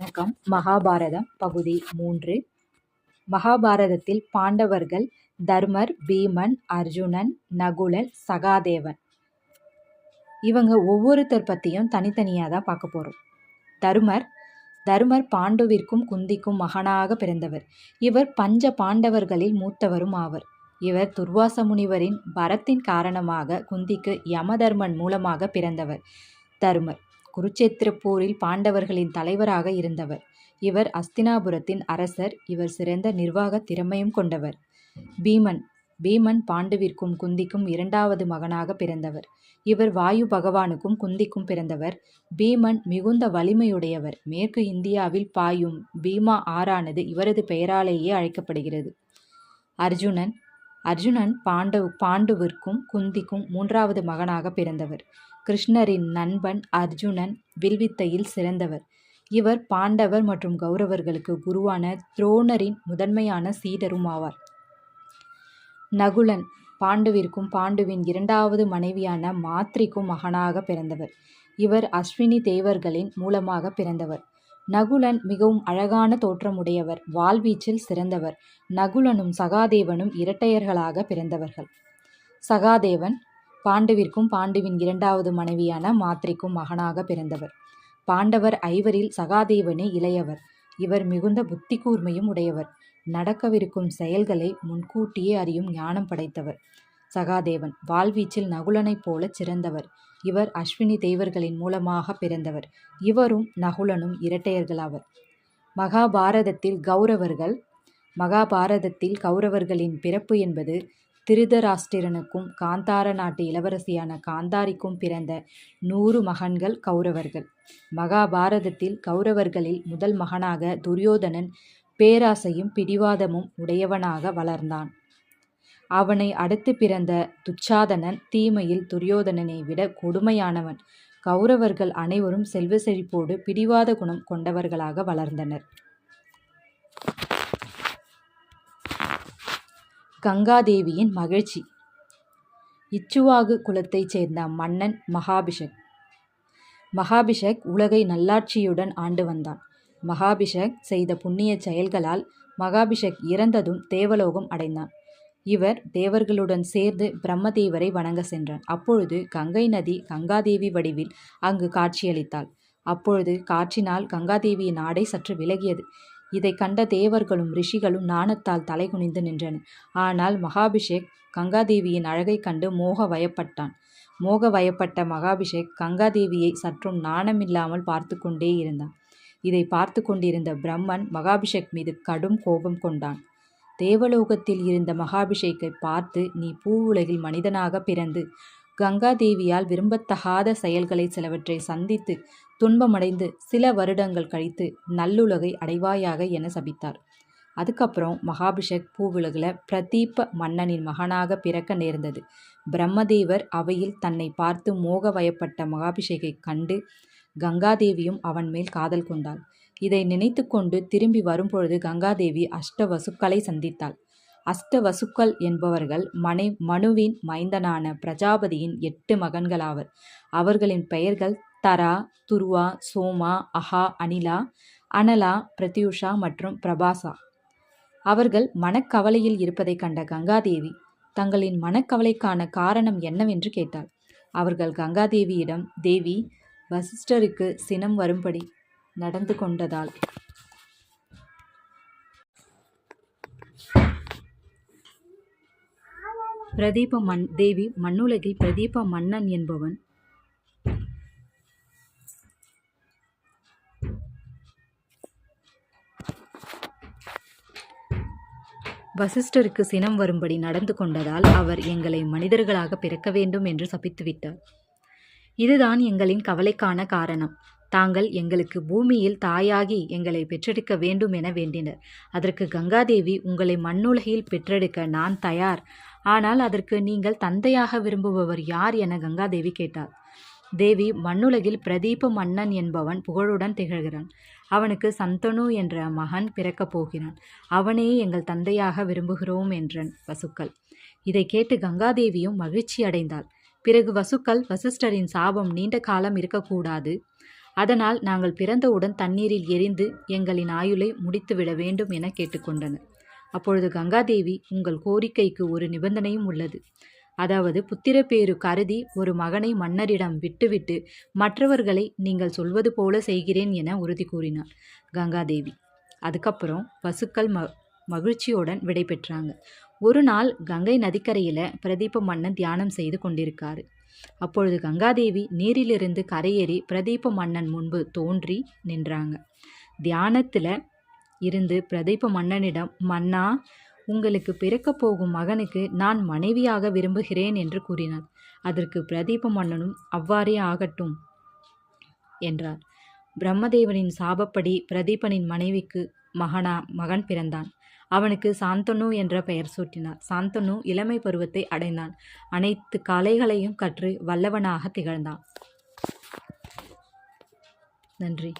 வணக்கம். மகாபாரதம் பகுதி மூன்று. மகாபாரதத்தில் பாண்டவர்கள் தர்மர் பீமன் அர்ஜுனன் நகுலன் சகாதேவன். இவங்க ஒவ்வொருத்தர் பற்றியும் தனித்தனியாக தான் பார்க்க போகிறோம் தருமர் தருமர் பாண்டுவிற்கும் குந்திக்கும் மகனாக பிறந்தவர். இவர் பஞ்ச பாண்டவர்களில் மூத்தவரும் ஆவர். இவர் துர்வாச முனிவரின் வரத்தின் காரணமாக குந்திக்கு யமதர்மன் மூலமாக பிறந்தவர் தருமர். குருச்சேத்திர போரில் பாண்டவர்களின் தலைவராக இருந்தவர். இவர் அஸ்தினாபுரத்தின் அரசர் இவர் சிறந்த நிர்வாக திறமையும் கொண்டவர். பீமன் பீமன் பாண்டுவிற்கும் குந்திக்கும் இரண்டாவது மகனாக பிறந்தவர். இவர் வாயு பகவானுக்கும் குந்திக்கும் பிறந்தவர். பீமன் மிகுந்த வலிமையுடையவர். மேற்கு இந்தியாவில் பாயும் பீமா ஆறானது இவரது பெயராலேயே அழைக்கப்படுகிறது. அர்ஜுனன் அர்ஜுனன் பாண்டவ் பாண்டுவிற்கும் குந்திக்கும் மூன்றாவது மகனாக பிறந்தவர். கிருஷ்ணரின் நண்பன் அர்ஜுனன் வில்வித்தையில் சிறந்தவர். இவர் பாண்டவர் மற்றும் கௌரவர்களுக்கு குருவான துரோணரின் முதன்மையான சீடரும் ஆவார். நகுலன் பாண்டுவிற்கும் பாண்டுவின் இரண்டாவது மனைவியான மாத்ரிக்கும் மகனாக பிறந்தவர். இவர் அஸ்வினி தேவர்களின் மூலமாக பிறந்தவர். நகுலன் மிகவும் அழகான தோற்றமுடையவர் வாழ்வீச்சில் சிறந்தவர். நகுலனும் சகாதேவனும் இரட்டையர்களாக பிறந்தவர்கள். சகாதேவன் பாண்டுவிற்கும் பாண்டுவின் இரண்டாவது மனைவியான மாத்ரிக்கும் மகனாக பிறந்தவர். பாண்டவர் ஐவரில் சகாதேவனே இளையவர். இவர் மிகுந்த புத்தி கூர்மையும் உடையவர். நடக்கவிருக்கும் செயல்களை முன்கூட்டியே அறியும் ஞானம் படைத்தவர். சகாதேவன் வாழ்வீச்சில் நகுலனைப் போல சிறந்தவர். இவர் அஸ்வினி தேவர்களின் மூலமாக பிறந்தவர். இவரும் நகுலனும் இரட்டையர்களாவர். மகாபாரதத்தில் கௌரவர்கள் மகாபாரதத்தில் கௌரவர்களின் பிறப்பு என்பது திருதராஷ்டிரனுக்கும் காந்தார நாட்டு இளவரசியான காந்தாரிக்கும் பிறந்த நூறு மகன்கள் கௌரவர்கள். மகாபாரதத்தில் கௌரவர்களில் முதல் மகனாக துரியோதனன் பேராசையும் பிடிவாதமும் உடையவனாக வளர்ந்தான். அவனை அடுத்து பிறந்த துச்சாதனன் தீமையில் துரியோதனனை விட கொடுமையானவன். கௌரவர்கள் அனைவரும் செல்வ செழிப்போடு பிடிவாத குணம் கொண்டவர்களாக வளர்ந்தனர். கங்காதேவியின் மகிழ்ச்சி. இச்சுவாகு குலத்தைச் சேர்ந்த மன்னன் மகாபிஷக். மகாபிஷக் உலகை நல்லாட்சியுடன் ஆண்டு வந்தான். மகாபிஷக் செய்த புண்ணிய செயல்களால் மகாபிஷக் இறந்ததும் தேவலோகம் அடைந்தான். இவர் தேவர்களுடன் சேர்ந்து பிரம்மதேவரை வணங்க சென்றான் அப்பொழுது கங்கை நதி கங்காதேவி வடிவில் அங்கு காட்சியளித்தாள். அப்பொழுது காற்றினால் கங்காதேவியின் ஆடை சற்று விலகியது. இதை கண்ட தேவர்களும் ரிஷிகளும் நாணத்தால் தலைகுனிந்து நின்றனர். ஆனால் மகாபிஷேக் கங்காதேவியின் அழகை கண்டு மோக வயப்பட்டான். மோக வயப்பட்ட மகாபிஷேக் கங்காதேவியை சற்றும் நாணமில்லாமல் பார்த்து கொண்டே இருந்தான். இதை பார்த்து கொண்டிருந்த பிரம்மன் மகாபிஷேக் மீது கடும் கோபம் கொண்டான். தேவலோகத்தில் இருந்த மகாபிஷேக்கை பார்த்து நீ பூவுலகில் மனிதனாக பிறந்து கங்காதேவியால் விரும்பத்தகாத செயல்களை சிலவற்றை சந்தித்து துன்பமடைந்து சில வருடங்கள் கழித்து நல்லுலகை அடைவாயாக என சபித்தார். அதுக்கப்புறம் மகாபிஷக் பூவுலகில் பிரதீப மன்னனின் மகனாக பிறக்க நேர்ந்தது. பிரம்மதேவர் அவையில் தன்னை பார்த்து மோக வயப்பட்ட மகாபிஷேகை கண்டு கங்காதேவியும் அவன் மேல் காதல் கொண்டாள். இதை நினைத்து கொண்டு திரும்பி வரும்பொழுது கங்காதேவி அஷ்டவசுக்களை சந்தித்தாள். அஷ்ட வசுக்கள் என்பவர்கள் மனை மனுவின் மைந்தனான பிரஜாபதியின் எட்டு மகன்களாவர். அவர்களின் பெயர்கள் தரா துருவா சோமா அஹா அனிலா அனலா பிரத்யூஷா மற்றும் பிரபாசா. அவர்கள் மனக்கவலையில் இருப்பதைக் கண்ட கங்காதேவி தங்களின் மனக்கவலைக்கான காரணம் என்னவென்று கேட்டாள். அவர்கள் கங்காதேவியிடம் தேவி வசிஷ்டருக்கு சினம் வரும்படி நடந்து கொண்டதால் பிரதீப மண் தேவி மண்ணுலகில் பிரதீப மன்னன் என்பவன். வசிஷ்டருக்கு சினம் வரும்படி நடந்து கொண்டதால் அவர் எங்களை மனிதர்களாக பிறக்க வேண்டும் என்று சபித்துவிட்டார். இதுதான் எங்களின் கவலைக்கான காரணம். தாங்கள் எங்களுக்கு பூமியில் தாயாகி எங்களை பெற்றெடுக்க வேண்டும் என வேண்டினர். அதற்கு கங்காதேவி உங்களை மண்ணுலகில் பெற்றெடுக்க நான் தயார். ஆனால் அதற்கு நீங்கள் தந்தையாக விரும்புபவர் யார் என கங்காதேவி கேட்டார் தேவி மண்ணுலகில் பிரதீப மன்னன் என்பவன் புகழுடன் திகழ்கிறான். அவனுக்கு சந்தனு என்ற மகன் பிறக்கப் போகிறான். அவனே எங்கள் தந்தையாக விரும்புகிறோம் என்றன் வசுக்கள். இதை கேட்டு கங்காதேவியும் மகிழ்ச்சி அடைந்தாள். பிறகு வசுக்கள் வசிஷ்டரின் சாபம் நீண்ட காலம் இருக்கக்கூடாது. அதனால் நாங்கள் பிறந்தவுடன் தண்ணீரில் எரிந்து எங்களின் ஆயுளை முடித்துவிட வேண்டும் என கேட்டுக்கொண்டனர். அப்பொழுது கங்காதேவி உங்கள் கோரிக்கைக்கு ஒரு நிபந்தனையும் உள்ளது. அதாவது புத்திரப்பேறு கருதி ஒரு மகனை மன்னரிடம் விட்டுவிட்டு மற்றவர்களை நீங்கள் சொல்வது போல செய்கிறேன் என உறுதி கூறினார் கங்காதேவி. அதுக்கப்புறம் பசுக்கள் ம மகிழ்ச்சியுடன் விடை பெற்றாங்க. ஒரு நாள் கங்கை நதிக்கரையில் பிரதீப மன்னன் தியானம் செய்து கொண்டிருக்காரு. அப்பொழுது கங்காதேவி நீரிலிருந்து கரையேறி பிரதீப மன்னன் முன்பு தோன்றி நின்றாங்க. தியானத்தில் இருந்து பிரதீப மன்னனிடம் மன்னா உங்களுக்கு பிறக்கப் போகும் மகனுக்கு நான் மனைவியாக விரும்புகிறேன் என்று கூறினார் அதற்கு பிரதீப மன்னனும் அவ்வாறே ஆகட்டும் என்றார். பிரம்மதேவனின் சாபப்படி பிரதீபனின் மனைவிக்கு மகனா மகன் பிறந்தான். அவனுக்கு சாந்தனு என்ற பெயர் சூட்டினார். சாந்தனு இளமை பருவத்தை அடைந்தான். அனைத்து கலைகளையும் கற்று வல்லவனாக திகழ்ந்தான். நன்றி.